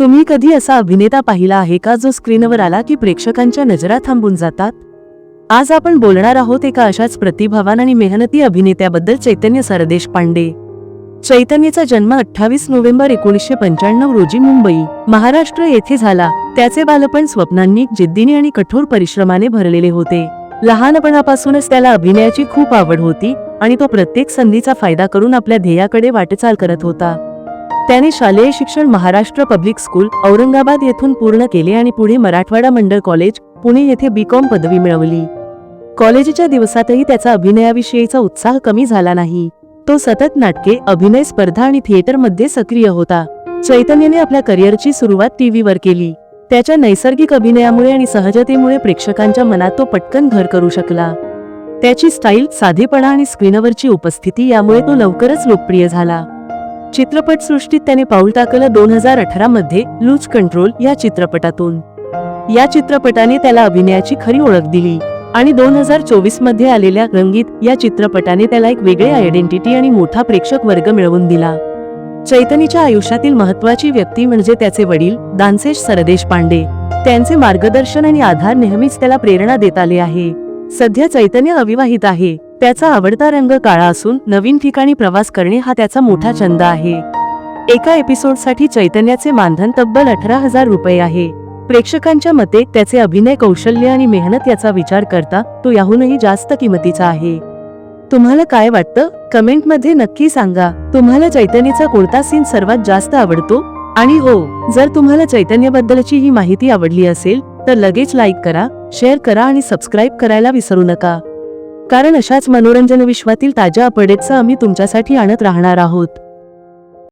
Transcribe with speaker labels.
Speaker 1: तुम्ही कधी असा अभिनेता पाहिला आहे का जो स्क्रीनवर आला की प्रेक्षकांच्या नजरा थांबून जातात? आज आपण बोलणार आहोत एका अशाच प्रतिभावान आणि मेहनती अभिनेत्याबद्दल चैतन्य सरदेश पांडे. चैतन्यचा जन्म अठ्ठावीस नोव्हेंबर एकोणीसशे पंच्याण्णव रोजी मुंबई महाराष्ट्र येथे झाला. त्याचे बालपण स्वप्नांनी जिद्दीने आणि कठोर परिश्रमाने भरलेले होते. लहानपणापासूनच त्याला अभिनयाची खूप आवड होती आणि तो प्रत्येक संधीचा फायदा करून आपल्या ध्येयाकडे वाटचाल करत होता. त्याने शालेय शिक्षण महाराष्ट्र पब्लिक स्कूल औरंगाबाद येथून पूर्ण केले आणि पुढे मराठवाडा मंडळ कॉलेज पुणे येथे बीकॉम पदवी मिळवली. कॉलेजच्या दिवसातही त्याचा अभिनयाविषयीचा उत्साह कमी झाला नाही. तो सतत नाटके अभिनय स्पर्धा आणि थिएटरमध्ये सक्रिय होता. चैतन्यने आपल्या करिअरची सुरुवात टीव्हीवर केली. त्याच्या नैसर्गिक अभिनयामुळे आणि सहजतेमुळे प्रेक्षकांच्या मनात तो पटकन घर करू शकला. त्याची स्टाईल साधेपणा आणि स्क्रीनवरची उपस्थिती यामुळे तो लवकरच लोकप्रिय झाला. चित्रपटसृष्टीत त्याने पाऊल टाकलं दोन हजार अठरा मध्ये लूज कंट्रोल या चित्रपटातून. या चित्रपटाने त्याला अभिनयाची खरी ओळख दिली आणि दोन हजार चोवीसमध्ये आलेल्या रंगीत या चित्रपटाने त्याला एक वेगळी आयडेंटिटी आणि मोठा प्रेक्षक वर्ग मिळवून दिला. चैतनीच्या आयुष्यातील महत्वाची व्यक्ती म्हणजे त्याचे वडील दानसेश सरदेश पांडे. त्यांचे मार्गदर्शन आणि आधार नेहमीच त्याला प्रेरणा देत आले आहे. सध्या चैतन्य अविवाहित आहे. त्याचा आवडता रंग काळा असून नवीन ठिकाणी प्रवास करणे हा त्याचा मोठा छंद आहे. एका एपिसोडसाठी चैतन्याचे मानधन तब्बल अठरा हजार रुपये आहे. प्रेक्षकांच्या मते त्याचे अभिनय कौशल्य आणि मेहनत याचा विचार करता तो याहूनही जास्त किमतीचा आहे. तुम्हाला काय वाटतं? कमेंटमध्ये नक्की सांगा. तुम्हाला चैतन्यचा कोणता सीन सर्वात जास्त आवडतो? आणि हो जर तुम्हाला चैतन्याबद्दलची ही माहिती आवडली असेल तर लगेच लाईक करा शेअर करा आणि सबस्क्राईब करायला विसरू नका. कारण अशाच मनोरंजन विश्वातील ताज्या अपडेट्स आम्ही तुमच्यासाठी आणत राहणार आहोत.